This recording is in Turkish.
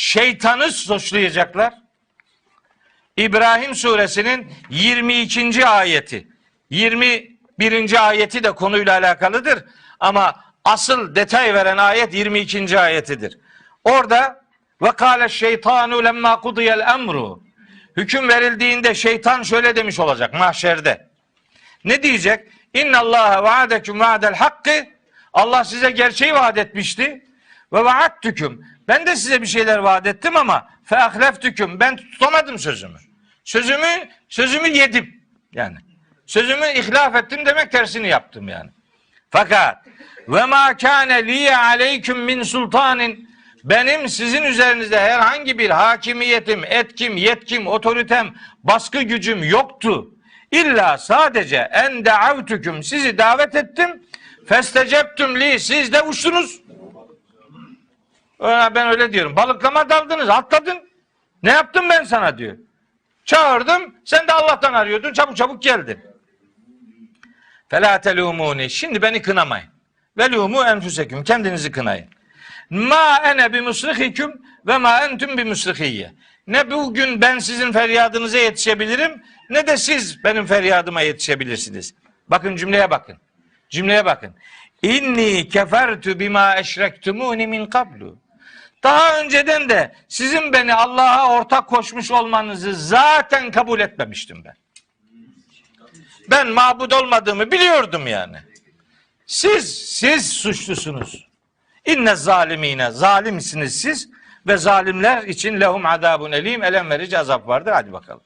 şeytanı suçlayacaklar. İbrahim suresinin 22. ayeti. 21. ayeti de konuyla alakalıdır. Ama asıl detay veren ayet 22. ayetidir. Orada ve kâle şeytanu lemma kudiyel emru. Hüküm verildiğinde şeytan şöyle demiş olacak mahşerde. Ne diyecek? İnna Allah vaadeküm vaadel hakkı. Allah size gerçeği vaat etmişti. Ve vaattüküm. Ben de size bir şeyler vaat ettim ama fe ahleftüküm. Ben tutamadım sözümü. Sözümü sözümü yedim. Yani sözümü ihlaf ettim demek tersini yaptım yani. Fakat ve ma kâne liye aleyküm min sultanin benim sizin üzerinizde herhangi bir hakimiyetim, etkim, yetkim, otoritem, baskı gücüm yoktu. İlla sadece en daavtüküm sizi davet ettim. Festeceptüm li siz de uçtunuz. Ben öyle diyorum. Balıklama daldınız, atladın. Ne yaptım ben sana diyor. Çağırdım, sen de Allah'tan arıyordun, çabuk çabuk geldin. Felâ telûmûni. Şimdi beni kınamayın. Velûmû enfüseküm. Kendinizi kınayın. Ma ene bi musrihiküm ve ma entüm bi musrihiyye. Ne bugün ben sizin feryadınıza yetişebilirim ne de siz benim feryadıma yetişebilirsiniz. Bakın cümleye bakın. Cümleye bakın. İnni kefertu bima eşrektumuni min kablu. Daha önceden de sizin beni Allah'a ortak koşmuş olmanızı zaten kabul etmemiştim ben. Ben mabud olmadığımı biliyordum yani. Siz, siz suçlusunuz. İnne zalimine, zalimsiniz siz ve zalimler için lehum azabun elim, elem verici azap vardır. Hadi bakalım.